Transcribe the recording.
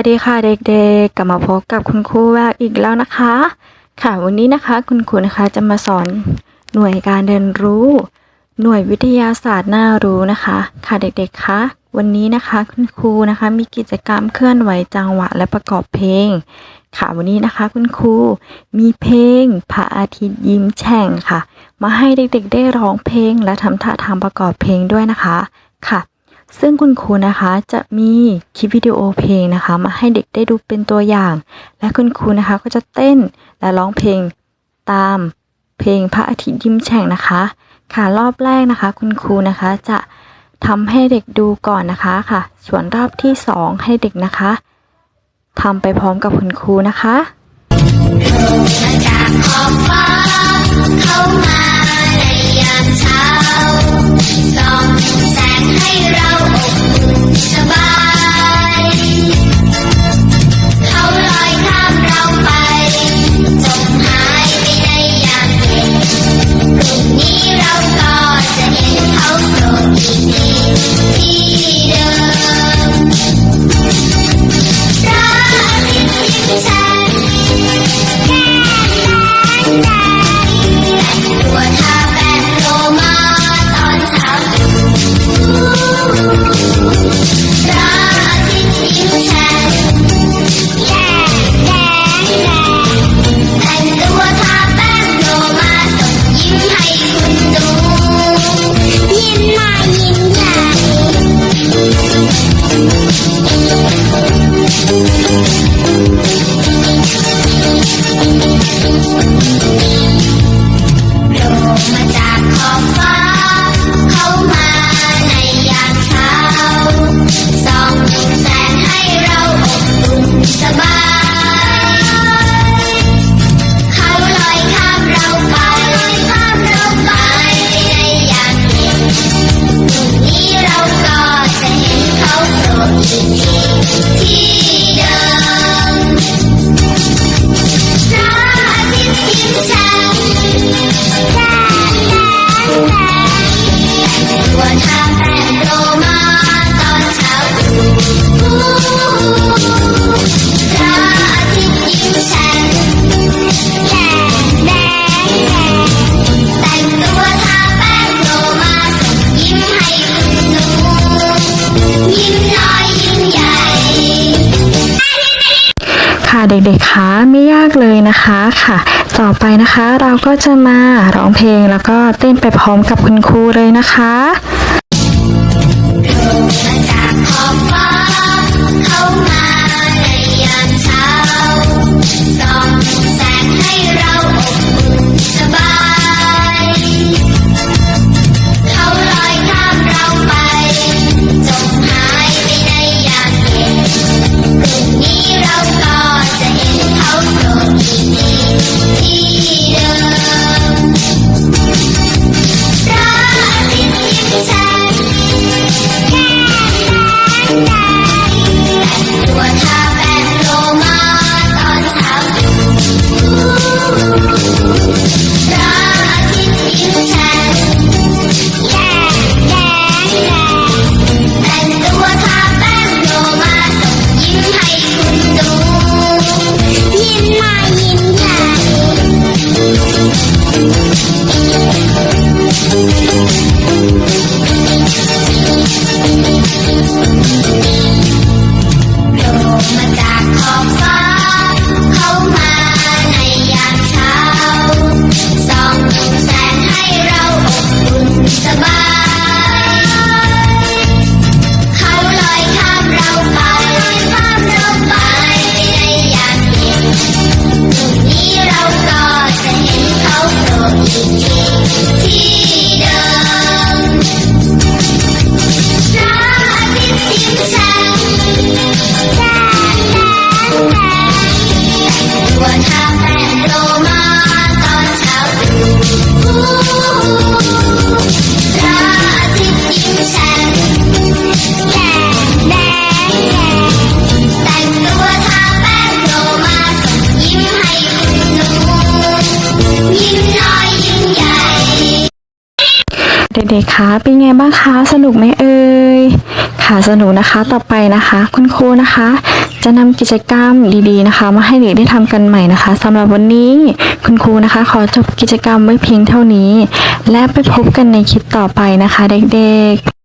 วัสดีค่ะเด็กๆ กลับมาพบกับคุณครูแววอีกแล้วนะคะ ค่ะวันนี้นะคะคุณครูนะคะจะมาสอนหน่วยการเรียนรู้ หน่วยวิทยาศาสตร์น่ารู้นะคะ ค่ะเด็กๆคะวันนี้นะคะคุณครูนะคะมีกิจกรรมเคลื่อนไหวจังหวะและประกอบเพลง ค่ะวันนี้นะคะคุณครูมีเพลงพระอาทิตย์ยิ้มแฉ่งค่ะ มาให้เด็กๆ ได้ร้องเพลงและทำท่าทางประกอบเพลงด้วยนะคะค่ะ ซึ่งคุณครูนะคะจะมีคลิปวิดีโอเพลงนะคะ มาให้เด็กได้ดูเป็นตัวอย่าง และคุณครูนะคะก็จะเต้นและร้องเพลงตามเพลงพระอาทิตย์ยิ้มแฉ่งนะคะ ค่ะรอบแรกนะคะ คุณครูนะคะจะทำให้เด็กดูก่อนนะคะค่ะ ส่วนรอบที่สองให้เด็กนะคะทำไปพร้อมกับคุณครูนะคะมาจากขอบฟ้าเข้ามา แต่งตัวทาแป้งโลมาส่งยิ้มให้คุณดู โด็กๆคะไม่ยากเลยนะคะค่ะ ต่อไปนะคะเราก็จะมาร้องเพลงแล้วก็เต้นไปพร้อมกับคุณครูเลยนะคะมาจากขอบฟ้าเข้ามา เด็กๆคะเป็นไงบ้างคะ สนุกไหมเอ่ยค่ะสนุกนะคะต่อไปนะคะ คุณครูนะคะ จะนำกิจกรรมดีๆนะคะ มาให้เด็กได้ทำกันใหม่นะคะสำหรับวันนี้คุณครูนะคะ ขอจบกิจกรรมไว้เพียงเท่านี้ และไปพบกันในคลิปต่อไปนะคะ เด็กๆ